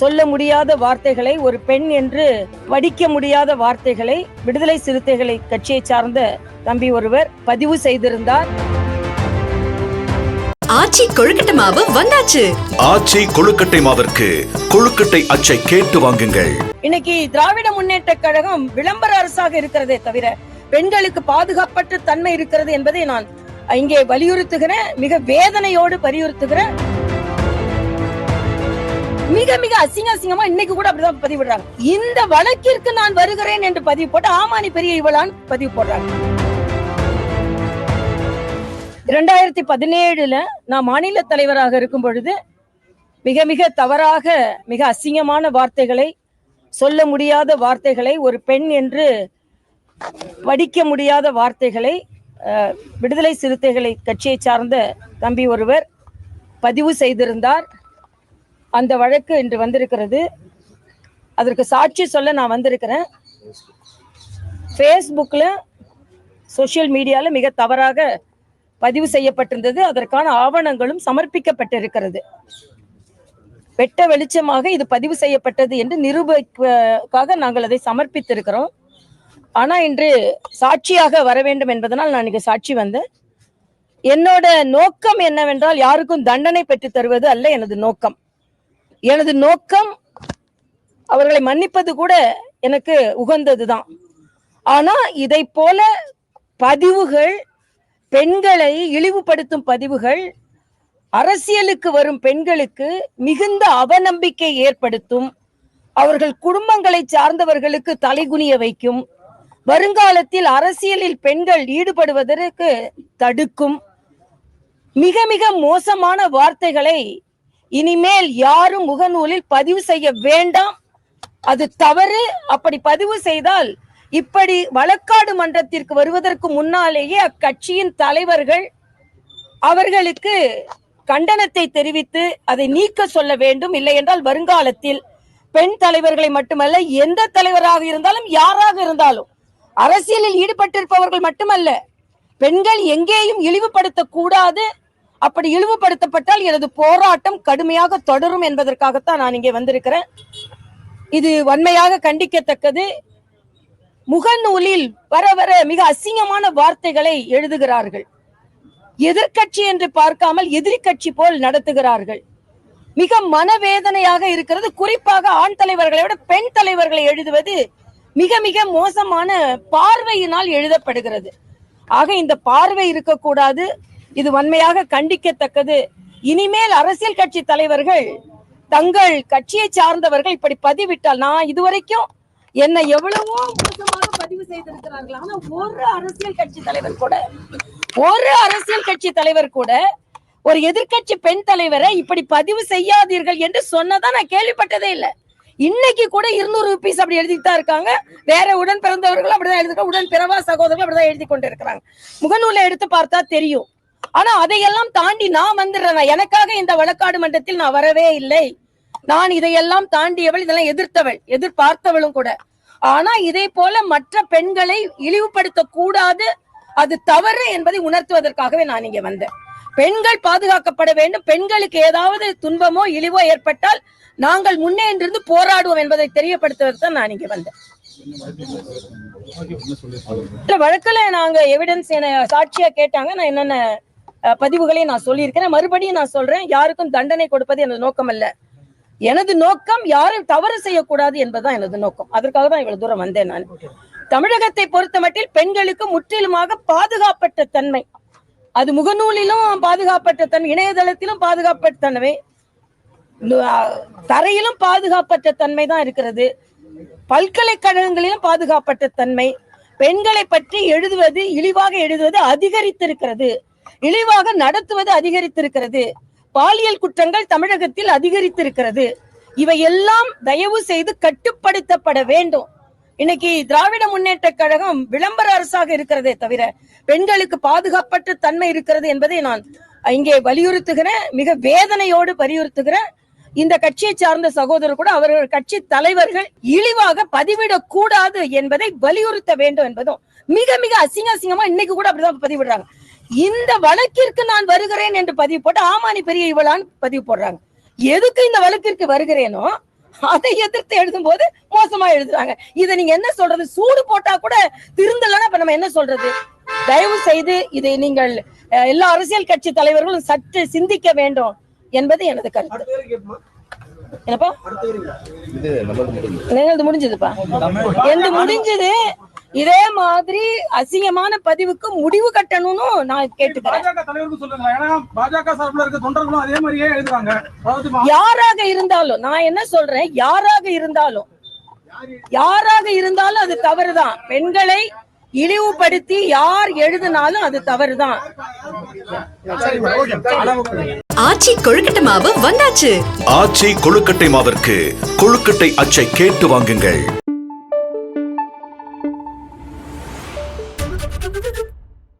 சொல்ல முடியாத வார்த்தைகளை ஒரு பெண் என்று வடிக்க முடியாத வார்த்தைகளை விடுதலை சிறுத்தைகளை கட்சியை சார்ந்த தம்பி ஒருவர் பதிவு செய்திருந்தார். ஆச்சி கொழுக்கட்டை மாவு வந்தாச்சு. ஆச்சி கொழுக்கட்டை மாவிற்கு கொழுக்கட்டை அச்சை கேட்டு வாங்குங்கள். இன்னைக்கு திராவிட முன்னேற்ற கழகம் விளம்பர அரசாக இருக்கிறதே தவிர பெண்களுக்கு பாதுகாப்பற்ற தன்மை இருக்கிறது என்பதை நான் இங்கே வலியுறுத்துகிறேன். மிக வேதனையோடு வலியுறுத்துகிறேன். மிக மிக அசிங்க அசிங்கமா இன்னைக்கு கூட அப்படிதான் பதிவிடுறாங்க. இந்த வழக்கிற்கு நான் வருகிறேன் என்று பதிவு போட்டு ஆமானி பெரிய இவளான்னு பதிவு போடுறாங்க. இரண்டாயிரத்தி பதினேழுல நான் மாநில தலைவராக இருக்கும் பொழுது மிக மிக தவறாக மிக அசிங்கமான வார்த்தைகளை சொல்ல முடியாத வார்த்தைகளை ஒரு பெண் என்று வடிக்க முடியாத வார்த்தைகளை விடுதலை சிறுத்தைகளை கட்சியை சார்ந்த தம்பி ஒருவர் பதிவு செய்திருந்தார். அந்த வழக்கு இன்று வந்திருக்கிறது. அதற்கு சாட்சி சொல்ல நான் வந்திருக்கிறேன். ஃபேஸ்புக்கில் சோஷியல் மீடியாவில் மிக தவறாக பதிவு செய்யப்பட்டிருந்தது. அதற்கான ஆவணங்களும் சமர்ப்பிக்கப்பட்டிருக்கிறது. வெட்ட வெளிச்சமாக இது பதிவு செய்யப்பட்டது என்று நிரூபிக்காக நாங்கள் அதை சமர்ப்பித்திருக்கிறோம். ஆனால் இன்று சாட்சியாக வர வேண்டும் என்பதனால் நான் இங்கே சாட்சி வந்தேன். என்னோட நோக்கம் என்னவென்றால் யாருக்கும் தண்டனை பெற்று தருவது அல்ல எனது நோக்கம். எனது நோக்கம் அவர்களை மன்னிப்பது கூட எனக்கு உகந்ததுதான். ஆனா இதை போல பதிவுகள் பெண்களை இழிவுபடுத்தும் பதிவுகள் அரசியலுக்கு வரும் பெண்களுக்கு மிகுந்த அவநம்பிக்கை ஏற்படுத்தும் அவர்கள் குடும்பங்களை சார்ந்தவர்களுக்கு தலைகுனிய வைக்கும் வருங்காலத்தில் அரசியலில் பெண்கள் ஈடுபடுவதற்கு தடுக்கும் மிக மிக மோசமான வார்த்தைகளை இனிமேல் யாரும் முகநூலில் பதிவு செய்ய வேண்டாம். அது தவறு. அப்படி பதிவு செய்தால் இப்படி வழக்காடு மன்றத்திற்கு வருவதற்கு முன்னாலேயே அக்கட்சியின் தலைவர்கள் அவர்களுக்கு கண்டனத்தை தெரிவித்து அதை நீக்க சொல்ல வேண்டும். இல்லை என்றால் வருங்காலத்தில் பெண் தலைவர்களை மட்டுமல்ல எந்த தலைவராக இருந்தாலும் யாராக இருந்தாலும் அரசியலில் ஈடுபட்டிருப்பவர்கள் மட்டுமல்ல பெண்கள் எங்கேயும் இழிவுபடுத்த கூடாது அப்படி இழிவுபடுத்தப்பட்டால் எனது போராட்டம் கடுமையாக தொடரும் என்பதற்காகத்தான் நான் இங்கே வந்திருக்கிறேன். இது வன்மையாக கண்டிக்கத்தக்கது. முகநூலில் வர வர மிக அசிங்கமான வார்த்தைகளை எழுதுகிறார்கள். எதிர்க்கட்சி என்று பார்க்காமல் எதிரி கட்சி போல் நடத்துகிறார்கள். மிக மனவேதனையாக இருக்கிறது. குறிப்பாக ஆண் தலைவர்களை விட பெண் தலைவர்களை எழுதுவது மிக மிக மோசமான பார்வையினால் எழுதப்படுகிறது. ஆக இந்த பார்வை இருக்கக்கூடாது. இது வன்மையாக கண்டிக்கத்தக்கது. இனிமேல் அரசியல் கட்சி தலைவர்கள் தங்கள் கட்சியை சார்ந்தவர்கள் இப்படி பதிவிட்டால் நான் இதுவரைக்கும் என்னை எவ்வளவோ மோசமாக பதிவு செய்திருக்கிறார்கள். ஆனா ஒரு அரசியல் கட்சி தலைவர் கூட ஒரு அரசியல் கட்சி தலைவர் கூட ஒரு எதிர்க்கட்சி பெண் தலைவரை இப்படி பதிவு செய்யாதீர்கள் என்று சொன்னதான் நான் கேள்விப்பட்டதே இல்லை. இன்னைக்கு கூட இருநூறு ருபீஸ் அப்படி எழுதிட்டு தான் இருக்காங்க. வேற உடன் பிறந்தவர்கள் அப்படிதான் எழுதிருக்காங்க உடன் பிறவா சகோதரர்கள் அப்படிதான் எழுதி கொண்டு இருக்கிறாங்க முகநூலை எடுத்து பார்த்தா தெரியும். ஆனா அதையெல்லாம் தாண்டி நான் வந்துடுறேன். எனக்காக இந்த வழக்காடு மன்றத்தில் நான் வரவே இல்லை. நான் இதையெல்லாம் தாண்டியவள் இதெல்லாம் எதிர்த்தவள் எதிர்பார்த்தவளும் கூட. ஆனா இதே போல மற்ற பெண்களை இழிவுபடுத்த கூடாது அது தவறு என்பதை உணர்த்துவதற்காகவே நான் இங்க வந்தேன். பெண்கள் பாதுகாக்கப்பட வேண்டும். பெண்களுக்கு ஏதாவது துன்பமோ இழிவோ ஏற்பட்டால் நாங்கள் முன்னே இருந்து போராடுவோம் என்பதை தெரியப்படுத்துவதற்கு தான் நான் இங்க வந்தேன். வழக்குல நாங்க எவிடன்ஸ் என சாட்சியா கேட்டாங்க. நான் என்னென்ன பதிவுகளை நான் சொல்லியிருக்கிறேன். மறுபடியும் நான் சொல்றேன் யாருக்கும் தண்டனை கொடுப்பது எனது நோக்கம் அல்ல. எனது நோக்கம் யாரும் தவறு செய்யக்கூடாது என்பதுதான் எனது நோக்கம். அதற்காக தான் இவ்வளவு தூரம் வந்தேன் நான். தமிழகத்தை பொறுத்தமட்டில் பெண்களுக்கு முற்றிலுமாக பாதுகாப்பற்ற தன்மை. அது முகநூலிலும் பாதுகாப்பற்ற தன்மை இணையதளத்திலும் பாதுகாப்பற்ற தன்மை தரையிலும் பாதுகாப்பற்ற தன்மை தான் இருக்கிறது. பல்கலைக்கழகங்களிலும் பாதுகாப்பற்ற தன்மை. பெண்களை பற்றி எழுதுவது இழிவாக எழுதுவது அதிகரித்திருக்கிறது. இழிவாக நடத்துவது அதிகரித்திருக்கிறது. பாலியல் குற்றங்கள் தமிழகத்தில் அதிகரித்திருக்கிறது. இவையெல்லாம் தயவு செய்து கட்டுப்படுத்தப்பட வேண்டும். இன்னைக்கு திராவிட முன்னேற்ற கழகம் விளம்பர அரசாக இருக்கிறதே தவிர பெண்களுக்கு பாதுகாப்பற்ற தன்மை இருக்கிறது என்பதை நான் இங்கே வலியுறுத்துகிறேன். மிக வேதனையோடு வலியுறுத்துகிறேன். இந்த கட்சியை சார்ந்த சகோதரர் கூட அவர்கள் கட்சி தலைவர்கள் இழிவாக பதிவிடக் கூடாது என்பதை வலியுறுத்த வேண்டும் என்பதும் மிக மிக அசிங்க அசிங்கமா இன்னைக்கு கூட அப்படிதான் பதிவிடுறாங்க. இந்த வழக்கிற்கு நான் வருகிறேன் என்று பதிவு போட்டு ஆமானி பெரிய இவளான் பதிவு போடுறாங்க. எதுக்கு இந்த வழக்கிற்கு வருகிறேனோ அதை எதிர்த்து எழுதும் போது மோசமா எழுதுறாங்க. இதை நீங்க என்ன சொல்றது? சூடு போட்டா கூட திருந்தலன்னா இப்ப நம்ம என்ன சொல்றது? தயவு செய்து இதை நீங்கள் எல்லா அரசியல் கட்சி தலைவர்களும் சற்று சிந்திக்க வேண்டும் என்பது எனது கருத்து. என்னப்பா? முடிஞ்சதுப்பா? எந்த முடிஞ்சது? இதே மாதிரி அசிங்கமான பதிவுக்கு முடிவு கட்டணும்னு நான் கேட்டுக்கிறேன். பாஜக தலைவருக்கு சொல்லுங்க. ஏன்னா பாஜக சார்பில் இருக்க தொண்டர்களும் அதே மாதிரியே எழுதுறாங்க. அதாவது மா- யாராக இருந்தாலும் நான் என்ன சொல்றேன்? யாராக இருந்தாலும் யாராக இருந்தாலும் அது தவறுதான். பெண்களை இழிவுபடுத்தி யார் எழுதினாலும் அது தவறுதான். ஆச்சி கொழுக்கட்டை மாவு வந்தாச்சு. ஆச்சி கொழுக்கட்டை மாவிற்கு கொழுக்கட்டை அச்சை கேட்டு வாங்குங்கள்.